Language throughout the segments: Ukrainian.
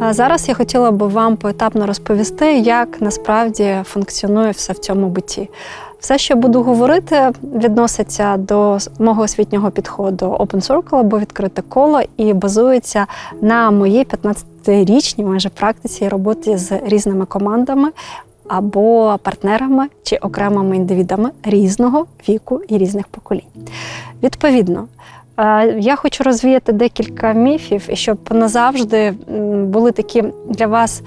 А зараз я хотіла би вам поетапно розповісти, як насправді функціонує все в цьому битті. Все, що буду говорити, відноситься до мого освітнього підходу Open Circle або відкрите коло і базується на моїй 15-річній майже практиці і роботі з різними командами або партнерами чи окремими індивідами різного віку і різних поколінь. Відповідно, я хочу розвіяти декілька міфів, щоб назавжди були такі для вас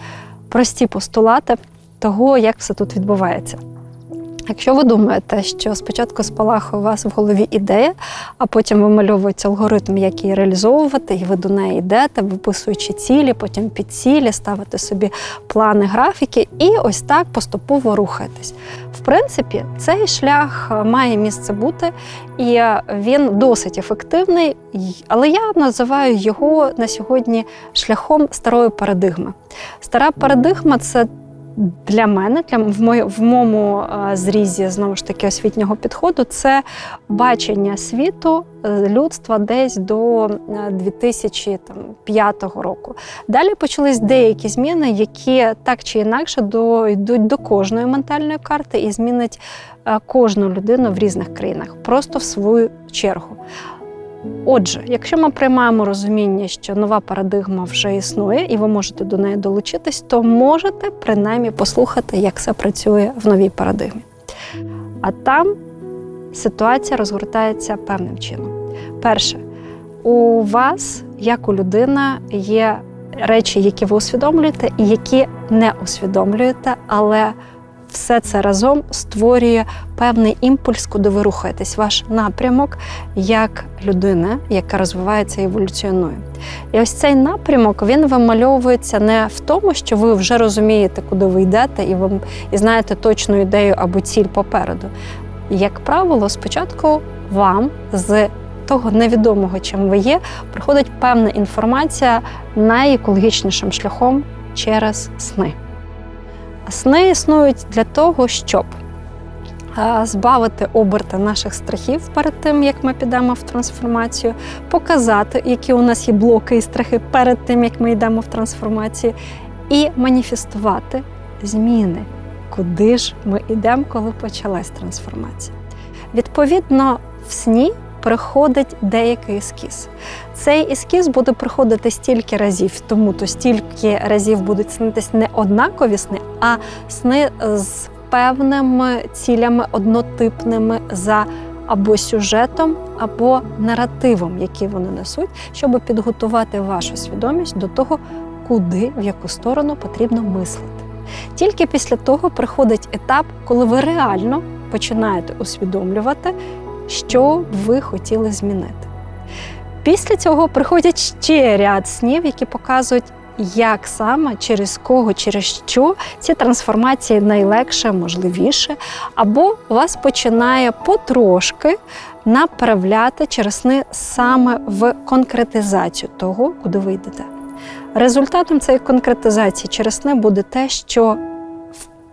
прості постулати того, як все тут відбувається. Якщо ви думаєте, що спочатку спалахує у вас в голові ідея, а потім вимальовується алгоритм, як її реалізовувати, і ви до неї йдете, виписуючи цілі, потім підцілі, ставите собі плани, графіки, і ось так поступово рухаєтесь. В принципі, цей шлях е, має місце бути, і е, він досить ефективний, але я називаю його на сьогодні шляхом старої парадигми. Стара парадигма це для мене, для в, моє, в моєму е, зрізі знову ж таки освітнього підходу, це бачення світу е, людства десь до е, 2005 року. Далі почались деякі зміни, які так чи інакше до, йдуть до кожної ментальної карти і змінять е, кожну людину в різних країнах, просто в свою чергу. Отже, якщо ми приймаємо розуміння, що нова парадигма вже існує, і ви можете до неї долучитись, то можете принаймні послухати, як все працює в новій парадигмі. А там ситуація розгортається певним чином. Перше, у вас, як у людина, є речі, які ви усвідомлюєте, і які не усвідомлюєте, але все це разом створює певний імпульс, куди ви рухаєтесь, ваш напрямок як людина, яка розвивається і еволюціонує. І ось цей напрямок він вимальовується не в тому, що ви вже розумієте, куди ви йдете, і ви і знаєте точну ідею або ціль попереду. Як правило, спочатку вам з того невідомого, чим ви є, приходить певна інформація найекологічнішим шляхом через сни. Сни існують для того, щоб збавити оберти наших страхів перед тим, як ми підемо в трансформацію, показати, які у нас є блоки і страхи перед тим, як ми йдемо в трансформацію, і маніфестувати зміни, куди ж ми йдемо, коли почалась трансформація. Відповідно, в сні приходить деякий ескіз. Цей ескіз буде приходити стільки разів, тому то стільки разів будуть снитись не однакові сни, а сни з певними цілями однотипними за або сюжетом, або наративом, який вони несуть, щоб підготувати вашу свідомість до того, куди, в яку сторону потрібно мислити. Тільки після того приходить етап, коли ви реально починаєте усвідомлювати, що б ви хотіли змінити. Після цього приходять ще ряд снів, які показують, як саме, через кого, через що ці трансформації найлегше, можливіше, або вас починає потрошки направляти через сни саме в конкретизацію того, куди ви йдете. Результатом цієї конкретизації через сни буде те, що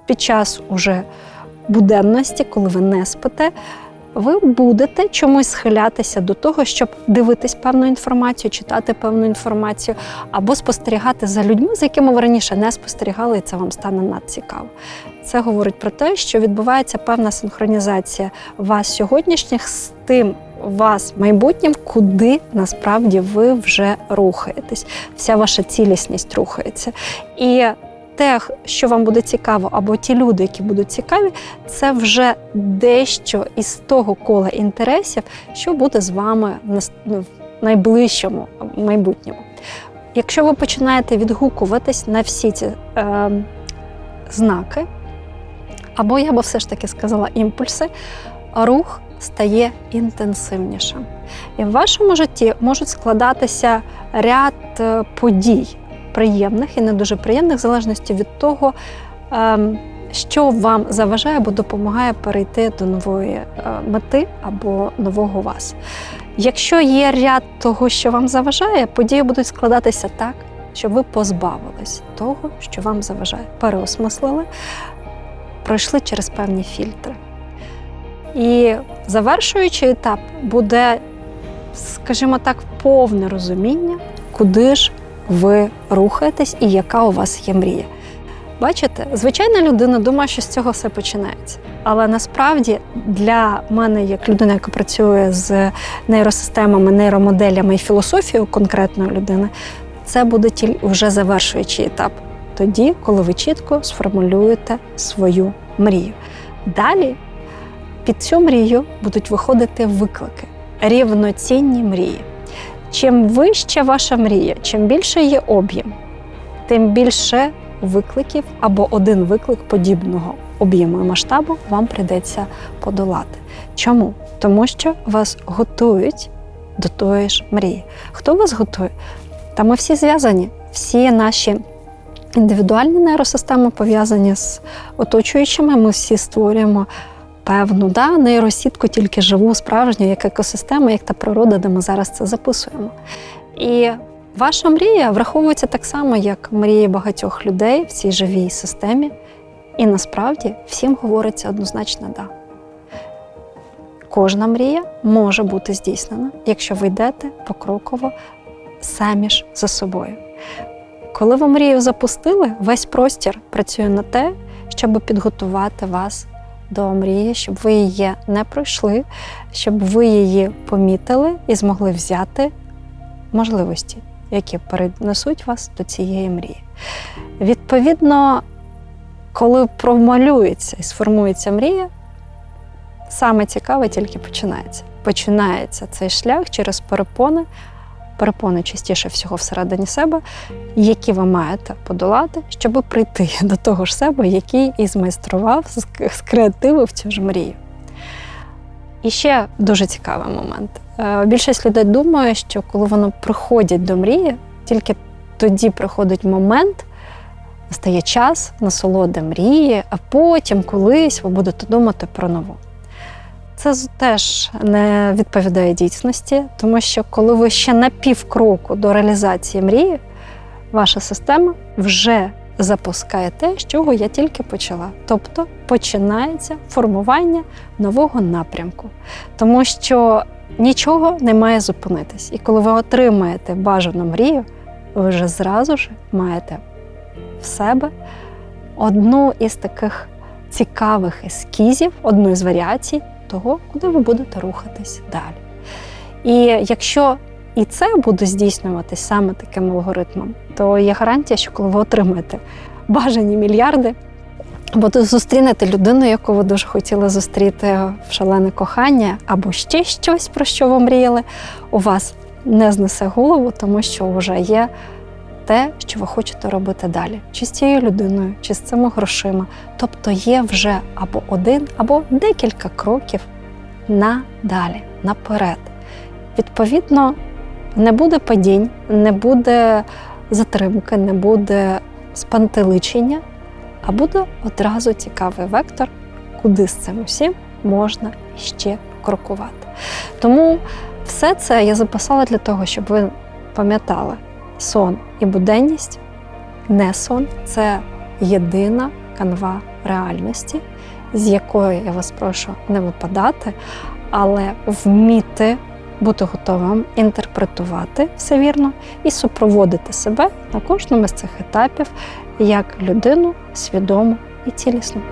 під час уже буденності, коли ви не спите, ви будете чомусь схилятися до того, щоб дивитись певну інформацію, читати певну інформацію, або спостерігати за людьми, з якими ви раніше не спостерігали, і це вам стане надцікаво. Це говорить про те, що відбувається певна синхронізація вас сьогоднішніх з тим вас майбутнім, куди насправді ви вже рухаєтесь. Вся ваша цілісність рухається. І те, що вам буде цікаво, або ті люди, які будуть цікаві, це вже дещо із того кола інтересів, що буде з вами в ну, найближчому майбутньому. Якщо ви починаєте відгукуватись на всі ці е, знаки, або я би все ж таки сказала імпульси, рух стає інтенсивнішим. І в вашому житті можуть складатися ряд е, подій, приємних і не дуже приємних, в залежності від того, ем, що вам заважає або допомагає перейти до нової е, мети або нового вас. Якщо є ряд того, що вам заважає, події будуть складатися так, щоб ви позбавились того, що вам заважає, переосмислили, пройшли через певні фільтри. І завершуючий етап буде, скажімо так, повне розуміння, куди ж ви рухаєтесь і яка у вас є мрія. Бачите, звичайна людина думає, що з цього все починається. Але насправді для мене, як людина, яка працює з нейросистемами, нейромоделями і філософією конкретної людини, це буде тільки вже завершуючий етап. Тоді, коли ви чітко сформулюєте свою мрію. Далі під цю мрію будуть виходити виклики, рівноцінні мрії. Чим вища ваша мрія, чим більше є об'єм, тим більше викликів або один виклик подібного об'єму і масштабу вам прийдеться подолати. Чому? Тому що вас готують до тої ж мрії. Хто вас готує? Та ми всі зв'язані, всі наші індивідуальні нейросистеми пов'язані з оточуючими. Ми всі створюємо певну да, нейросітку, тільки живу, справжню, як екосистема, як та природа, де ми зараз це записуємо. І ваша мрія враховується так само, як мрії багатьох людей в цій живій системі. І насправді всім говориться однозначно да. Кожна мрія може бути здійснена, якщо ви йдете покроково самі ж за собою. Коли ви мрію запустили, весь простір працює на те, щоб підготувати вас до мрії, щоб ви її не пройшли, щоб ви її помітили і змогли взяти можливості, які перенесуть вас до цієї мрії. Відповідно, коли промалюється і сформується мрія, саме цікаве тільки починається. Починається цей шлях через перепони, перепони частіше всього всередині себе, які ви маєте подолати, щоб прийти до того ж себе, який і змайстрував, скреативив цю ж мрію. І ще дуже цікавий момент. Е, Більшість людей думає, що коли вони приходять до мрії, тільки тоді приходить момент, настає час, насолода мрії, а потім колись ви будете думати про нову. Це теж не відповідає дійсності, тому що коли ви ще на півкроку до реалізації мрії, ваша система вже запускає те, з чого я тільки почала. Тобто починається формування нового напрямку, тому що нічого не має зупинитись. І коли ви отримаєте бажану мрію, ви вже зразу ж маєте в себе одну із таких цікавих ескізів, одну із варіацій того, куди ви будете рухатись далі. І якщо і це буде здійснюватись саме таким алгоритмом, то є гарантія, що коли ви отримаєте бажані мільярди, або зустрінете людину, яку ви дуже хотіли зустріти в шалене кохання, або ще щось, про що ви мріяли, у вас не знесе голову, тому що вже є те, що ви хочете робити далі, чи з цією людиною, чи з цими грошима. Тобто є вже або один, або декілька кроків надалі, наперед. Відповідно, не буде падінь, не буде затримки, не буде спантеличення, а буде одразу цікавий вектор, куди з цим усім можна ще крокувати. Тому все це я записала для того, щоб ви пам'ятали, сон і буденність не сон це єдина канва реальності, з якої я вас прошу не випадати, але вміти бути готовим інтерпретувати все вірно і супроводити себе на кожному з цих етапів як людину свідому і цілісну.